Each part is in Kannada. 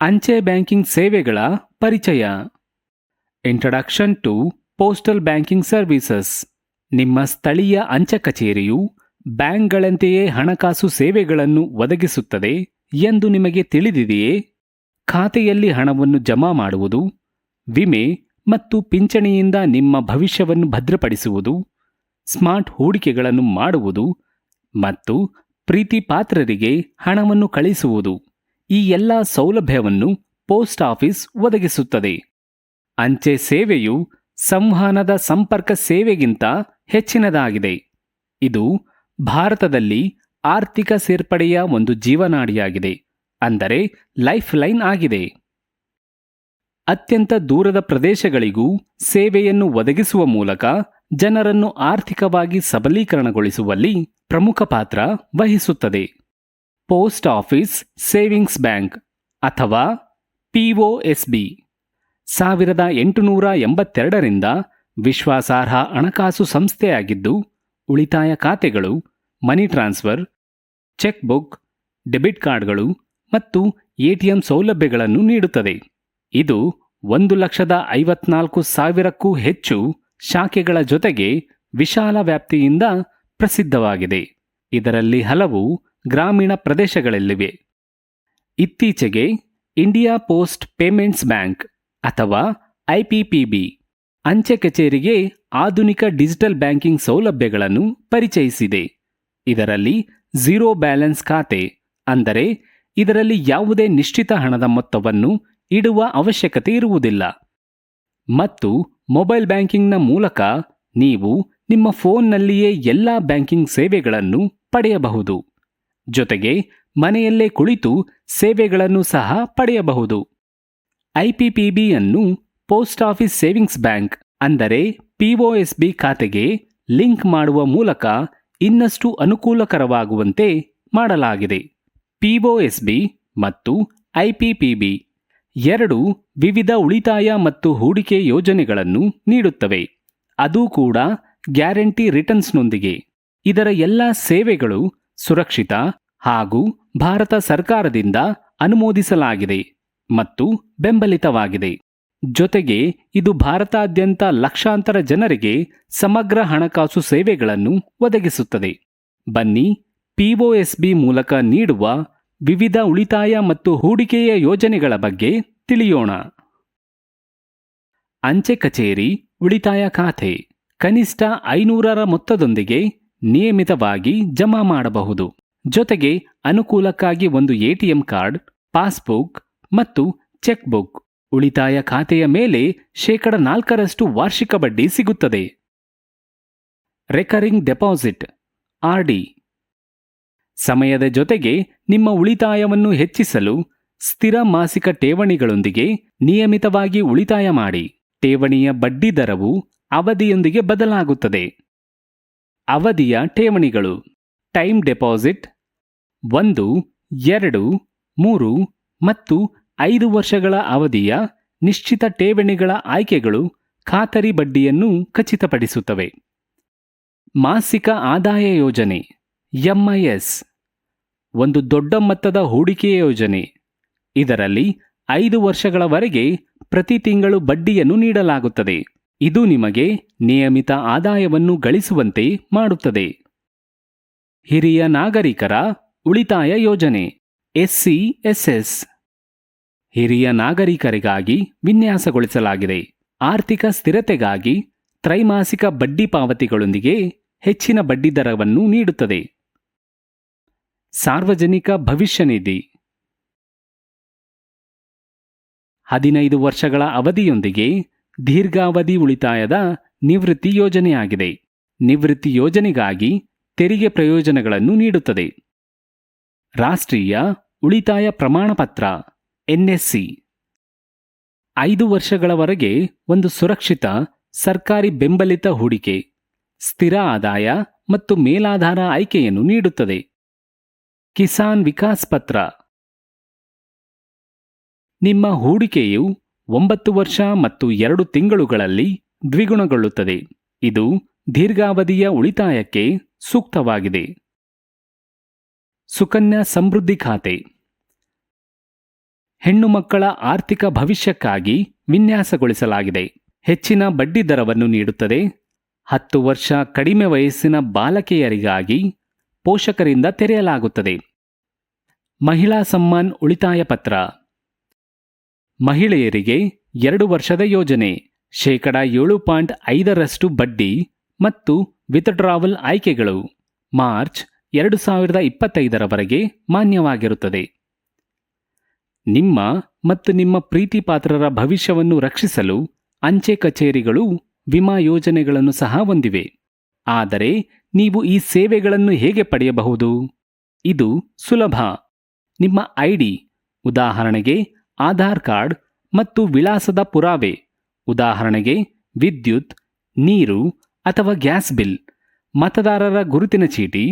ಅಂಚೆ ಬ್ಯಾಂಕಿಂಗ್ ಸೇವೆಗಳ ಪರಿಚಯ. Introduction to postal banking services ನಿಮ್ಮ ಸ್ಥಳೀಯ ಅಂಚೆ ಕಚೇರಿಯು ಬ್ಯಾಂಕ್ಗಳಂತೆಯೇ ಹಣಕಾಸು ಸೇವೆಗಳನ್ನು ಒದಗಿಸುತ್ತದೆ ಎಂದು ನಿಮಗೆ ತಿಳಿದಿದೆಯೇ? ಖಾತೆಯಲ್ಲಿ ಹಣವನ್ನು ಜಮಾ ಮಾಡುವುದು, ವಿಮೆ ಮತ್ತು ಪಿಂಚಣಿಯಿಂದ ನಿಮ್ಮ ಭವಿಷ್ಯವನ್ನು ಭದ್ರಪಡಿಸುವುದು, ಸ್ಮಾರ್ಟ್ ಹೂಡಿಕೆಗಳನ್ನು ಮಾಡುವುದು ಮತ್ತು ಪ್ರೀತಿ ಪಾತ್ರರಿಗೆ ಹಣವನ್ನು ಕಳಿಸುವುದು ಈ ಎಲ್ಲ ಸೌಲಭ್ಯವನ್ನು ಪೋಸ್ಟ್ ಆಫೀಸ್ ಒದಗಿಸುತ್ತದೆ. ಅಂಚೆ ಸೇವೆಯು ಸಂವಹನದ ಸಂಪರ್ಕ ಸೇವೆಗಿಂತ ಹೆಚ್ಚಿನದಾಗಿದೆ. ಇದು ಭಾರತದಲ್ಲಿ ಆರ್ಥಿಕ ಸೇರ್ಪಡೆಯ ಒಂದು ಜೀವನಾಡಿಯಾಗಿದೆ, ಅಂದರೆ ಲೈಫ್ ಲೈನ್ ಆಗಿದೆ. ಅತ್ಯಂತ ದೂರದ ಪ್ರದೇಶಗಳಿಗೂ ಸೇವೆಯನ್ನು ಒದಗಿಸುವ ಮೂಲಕ ಜನರನ್ನು ಆರ್ಥಿಕವಾಗಿ ಸಬಲೀಕರಣಗೊಳಿಸುವಲ್ಲಿ ಪ್ರಮುಖ ಪಾತ್ರ ವಹಿಸುತ್ತದೆ. ಪೋಸ್ಟ್ ಆಫೀಸ್ ಸೇವಿಂಗ್ಸ್ ಬ್ಯಾಂಕ್ ಅಥವಾ ಪಿಒಎಸ್ಬಿ ಸಾವಿರದ ಎಂಟುನೂರ ಎಂಬತ್ತೆರಡರಿಂದ ವಿಶ್ವಾಸಾರ್ಹ ಹಣಕಾಸು ಸಂಸ್ಥೆಯಾಗಿದ್ದು, ಉಳಿತಾಯ ಖಾತೆಗಳು, money transfer, cheque book, debit ಕಾರ್ಡ್ಗಳು ಮತ್ತು ಎಟಿಎಂ ಸೌಲಭ್ಯಗಳನ್ನು ನೀಡುತ್ತದೆ. ಇದು ಒಂದು ಲಕ್ಷದ ಐವತ್ನಾಲ್ಕು ಸಾವಿರಕ್ಕೂ ಹೆಚ್ಚು ಶಾಖೆಗಳ ಜೊತೆಗೆ ವಿಶಾಲ ವ್ಯಾಪ್ತಿಯಿಂದ ಪ್ರಸಿದ್ಧವಾಗಿದೆ. ಇದರಲ್ಲಿ ಹಲವು ಗ್ರಾಮೀಣ ಪ್ರದೇಶಗಳಲ್ಲಿವೆ. ಇತ್ತೀಚೆಗೆ ಇಂಡಿಯಾ ಪೋಸ್ಟ್ ಪೇಮೆಂಟ್ಸ್ ಬ್ಯಾಂಕ್ ಅಥವಾ ಐಪಿಪಿಬಿ ಅಂಚೆ ಕಚೇರಿಗೆ ಆಧುನಿಕ ಡಿಜಿಟಲ್ ಬ್ಯಾಂಕಿಂಗ್ ಸೌಲಭ್ಯಗಳನ್ನು ಪರಿಚಯಿಸಿದೆ. ಇದರಲ್ಲಿ ಝೀರೋ ಬ್ಯಾಲೆನ್ಸ್ ಖಾತೆ ಅಂದರೆ ಇದರಲ್ಲಿ ಯಾವುದೇ ನಿಶ್ಚಿತ ಹಣದ ಮೊತ್ತವನ್ನು ಇಡುವ ಅವಶ್ಯಕತೆ ಇರುವುದಿಲ್ಲ. ಮತ್ತು ಮೊಬೈಲ್ ಬ್ಯಾಂಕಿಂಗ್ನ ಮೂಲಕ ನೀವು ನಿಮ್ಮ ಫೋನ್ನಲ್ಲಿಯೇ ಎಲ್ಲ ಬ್ಯಾಂಕಿಂಗ್ ಸೇವೆಗಳನ್ನು ಪಡೆಯಬಹುದು. ಜೊತೆಗೆ ಮನೆಯಲ್ಲೇ ಕುಳಿತು ಸೇವೆಗಳನ್ನು ಸಹ ಪಡೆಯಬಹುದು. ಐಪಿಪಿಬಿಯನ್ನು ಪೋಸ್ಟ್ ಆಫೀಸ್ ಸೇವಿಂಗ್ಸ್ ಬ್ಯಾಂಕ್ ಅಂದರೆ ಪಿಒಎಸ್ಬಿ ಖಾತೆಗೆ ಲಿಂಕ್ ಮಾಡುವ ಮೂಲಕ ಇನ್ನಷ್ಟು ಅನುಕೂಲಕರವಾಗುವಂತೆ ಮಾಡಲಾಗಿದೆ. ಪಿಒಎಸ್ಬಿ ಮತ್ತು ಐಪಿಪಿಬಿ ಎರಡು ವಿವಿಧ ಉಳಿತಾಯ ಮತ್ತು ಹೂಡಿಕೆ ಯೋಜನೆಗಳನ್ನು ನೀಡುತ್ತವೆ. ಅದು ಕೂಡ ಗ್ಯಾರಂಟಿ ರಿಟರ್ನ್ಸ್ನೊಂದಿಗೆ. ಇದರ ಎಲ್ಲ ಸೇವೆಗಳು ಸುರಕ್ಷಿತ ಹಾಗೂ ಭಾರತ ಸರ್ಕಾರದಿಂದ ಅನುಮೋದಿಸಲಾಗಿದೆ ಮತ್ತು ಬೆಂಬಲಿತವಾಗಿದೆ. ಜೊತೆಗೆ ಇದು ಭಾರತಾದ್ಯಂತ ಲಕ್ಷಾಂತರ ಜನರಿಗೆ ಸಮಗ್ರ ಹಣಕಾಸು ಸೇವೆಗಳನ್ನು ಒದಗಿಸುತ್ತದೆ. ಬನ್ನಿ ಪಿಒಎಸ್ಬಿ ಮೂಲಕ ನೀಡುವ ವಿವಿಧ ಉಳಿತಾಯ ಮತ್ತು ಹೂಡಿಕೆಯ ಯೋಜನೆಗಳ ಬಗ್ಗೆ ತಿಳಿಯೋಣ. ಅಂಚೆ ಕಚೇರಿ, ಉಳಿತಾಯ ಖಾತೆ ಕನಿಷ್ಠ ಐನೂರರ ಮೊತ್ತದೊಂದಿಗೆ ನಿಯಮಿತವಾಗಿ ಜಮಾ ಮಾಡಬಹುದು. ಜೊತೆಗೆ ಅನುಕೂಲಕ್ಕಾಗಿ ಒಂದು ಎಟಿಎಂ ಕಾರ್ಡ್, ಪಾಸ್ಬುಕ್ ಮತ್ತು ಚೆಕ್ ಬುಕ್ ಉಳಿತಾಯ ಖಾತೆಯ ಮೇಲೆ ಶೇಕಡ ನಾಲ್ಕರಷ್ಟು ವಾರ್ಷಿಕ ಬಡ್ಡಿ ಸಿಗುತ್ತದೆ. ರೆಕರಿಂಗ್ ಡೆಪಾಸಿಟ್ ಆರ್ಡಿ ಸಮಯದ ಜೊತೆಗೆ ನಿಮ್ಮ ಉಳಿತಾಯವನ್ನು ಹೆಚ್ಚಿಸಲು ಸ್ಥಿರ ಮಾಸಿಕ ಠೇವಣಿಗಳೊಂದಿಗೆ ನಿಯಮಿತವಾಗಿ ಉಳಿತಾಯ ಮಾಡಿ. ಠೇವಣಿಯ ಬಡ್ಡಿ ದರವು ಅವಧಿಯೊಂದಿಗೆ ಬದಲಾಗುತ್ತದೆ. ಅವಧಿಯ ಠೇವಣಿಗಳು. ಟೈಮ್ ಡೆಪಾಸಿಟ್ ಒಂದು, ಎರಡು, ಮೂರು ಮತ್ತು ಐದು ವರ್ಷಗಳ ಅವಧಿಯ ನಿಶ್ಚಿತ ಠೇವಣಿಗಳ ಆಯ್ಕೆಗಳು ಖಾತರಿ ಬಡ್ಡಿಯನ್ನು ಖಚಿತಪಡಿಸುತ್ತವೆ. ಮಾಸಿಕ ಆದಾಯ ಯೋಜನೆ ಎಂಐಎಸ್ ಒಂದು ದೊಡ್ಡ ಮೊತ್ತದ ಹೂಡಿಕೆ ಯೋಜನೆ ಇದರಲ್ಲಿ ಐದು ವರ್ಷಗಳವರೆಗೆ ಪ್ರತಿ ತಿಂಗಳು ಬಡ್ಡಿಯನ್ನು ನೀಡಲಾಗುತ್ತದೆ. ಇದು ನಿಮಗೆ ನಿಯಮಿತ ಆದಾಯವನ್ನು ಗಳಿಸುವಂತೆ ಮಾಡುತ್ತದೆ. ಹಿರಿಯ ನಾಗರಿಕರ ಉಳಿತಾಯ ಯೋಜನೆ ಎಸ್ಸಿಎಸ್ಎಸ್ ಹಿರಿಯ ನಾಗರಿಕರಿಗಾಗಿ ವಿನ್ಯಾಸಗೊಳಿಸಲಾಗಿದೆ. ಆರ್ಥಿಕ ಸ್ಥಿರತೆಗಾಗಿ ತ್ರೈಮಾಸಿಕ ಬಡ್ಡಿ ಪಾವತಿಗಳೊಂದಿಗೆ ಹೆಚ್ಚಿನ ಬಡ್ಡಿದರವನ್ನು ನೀಡುತ್ತದೆ. ಸಾರ್ವಜನಿಕ ಭವಿಷ್ಯ ನಿಧಿ. ಹದಿನೈದು ವರ್ಷಗಳ ಅವಧಿಯೊಂದಿಗೆ ದೀರ್ಘಾವಧಿ ಉಳಿತಾಯದ ನಿವೃತ್ತಿ ಯೋಜನೆಯಾಗಿದೆ. ನಿವೃತ್ತಿ ಯೋಜನೆಗಾಗಿ ತೆರಿಗೆ ಪ್ರಯೋಜನಗಳನ್ನು ನೀಡುತ್ತದೆ. ರಾಷ್ಟ್ರೀಯ ಉಳಿತಾಯ ಪ್ರಮಾಣಪತ್ರ ಎನ್ಎಸ್ಸಿ ಐದು ವರ್ಷಗಳವರೆಗೆ ಒಂದು ಸುರಕ್ಷಿತ, ಸರ್ಕಾರಿ ಬೆಂಬಲಿತ ಹೂಡಿಕೆ, ಸ್ಥಿರ ಆದಾಯ ಮತ್ತು ಮೇಲಾಧಾರ ಆಯ್ಕೆಯನ್ನು ನೀಡುತ್ತದೆ. ಕಿಸಾನ್ ವಿಕಾಸ್ ಪತ್ರ. ನಿಮ್ಮ ಹೂಡಿಕೆಯು ಒಂಬತ್ತು ವರ್ಷ ಮತ್ತು ಎರಡು ತಿಂಗಳುಗಳಲ್ಲಿ ದ್ವಿಗುಣಗೊಳ್ಳುತ್ತದೆ. ಇದು ದೀರ್ಘಾವಧಿಯ ಉಳಿತಾಯಕ್ಕೆ ಸೂಕ್ತವಾಗಿದೆ. ಸುಕನ್ಯಾ ಸಮೃದ್ಧಿ ಖಾತೆ. ಹೆಣ್ಣು ಮಕ್ಕಳ ಆರ್ಥಿಕ ಭವಿಷ್ಯಕ್ಕಾಗಿ ವಿನ್ಯಾಸಗೊಳಿಸಲಾಗಿದೆ. ಹೆಚ್ಚಿನ ಬಡ್ಡಿ ದರವನ್ನು ನೀಡುತ್ತದೆ. ಹತ್ತು ವರ್ಷ ಕಡಿಮೆ ವಯಸ್ಸಿನ ಬಾಲಕಿಯರಿಗಾಗಿ ಪೋಷಕರಿಂದ ತೆರೆಯಲಾಗುತ್ತದೆ. ಮಹಿಳಾ ಸಮ್ಮಾನ್ ಉಳಿತಾಯ ಪತ್ರ. ಮಹಿಳೆಯರಿಗೆ ಎರಡು ವರ್ಷದ ಯೋಜನೆ. ಶೇಕಡ ಏಳು ಪಾಯಿಂಟ್ ಐದರಷ್ಟು ಬಡ್ಡಿ ಮತ್ತು ವಿತ್ಡ್ರಾವಲ್ ಆಯ್ಕೆಗಳು ಮಾರ್ಚ್ ಎರಡು ಸಾವಿರದ ಇಪ್ಪತ್ತೈದರವರೆಗೆ ಮಾನ್ಯವಾಗಿರುತ್ತದೆ. ನಿಮ್ಮ ಮತ್ತು ನಿಮ್ಮ ಪ್ರೀತಿಪಾತ್ರರ ಭವಿಷ್ಯವನ್ನು ರಕ್ಷಿಸಲು ಅಂಚೆ ಕಚೇರಿಗಳು, ವಿಮಾ ಯೋಜನೆಗಳನ್ನು ಸಹ ಹೊಂದಿವೆ. ಆದರೆ ನೀವು ಈ ಸೇವೆಗಳನ್ನು ಹೇಗೆ ಪಡೆಯಬಹುದು? ಇದು ಸುಲಭ. ನಿಮ್ಮ ಐಡಿ, ಉದಾಹರಣೆಗೆ ಆಧಾರ್ ಕಾರ್ಡ್ ಮತ್ತು ವಿಳಾಸದ ಪುರಾವೆ, ಉದಾಹರಣೆಗೆ ವಿದ್ಯುತ್, ನೀರು ಅಥವಾ ಗ್ಯಾಸ್ ಬಿಲ್, ಮತದಾರರ ಗುರುತಿನ ಚೀಟಿ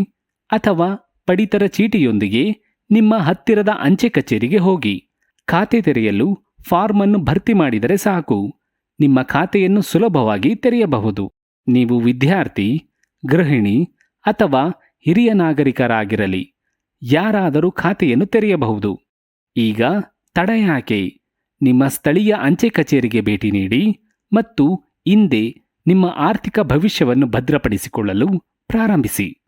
ಅಥವಾ ಪಡಿತರ ಚೀಟಿಯೊಂದಿಗೆ ನಿಮ್ಮ ಹತ್ತಿರದ ಅಂಚೆ ಕಚೇರಿಗೆ ಹೋಗಿ. ಖಾತೆ ತೆರೆಯಲು ಫಾರ್ಮ್ ಅನ್ನು ಭರ್ತಿ ಮಾಡಿದರೆ ಸಾಕು. ನಿಮ್ಮ ಖಾತೆಯನ್ನು ಸುಲಭವಾಗಿ ತೆರೆಯಬಹುದು. ನೀವು ವಿದ್ಯಾರ್ಥಿ, ಗೃಹಿಣಿ ಅಥವಾ ಹಿರಿಯ ನಾಗರಿಕರಾಗಿರಲಿ. ಯಾರಾದರೂ ಖಾತೆಯನ್ನು ತೆರೆಯಬಹುದು. ಈಗ ತಡ ಯಾಕೆ? ನಿಮ್ಮ ಸ್ಥಳೀಯ ಅಂಚೆ ಕಚೇರಿಗೆ ಭೇಟಿ ನೀಡಿ ಮತ್ತು ಇಂದೇ ನಿಮ್ಮ ಆರ್ಥಿಕ ಭವಿಷ್ಯವನ್ನು ಭದ್ರಪಡಿಸಿಕೊಳ್ಳಲು ಪ್ರಾರಂಭಿಸಿ.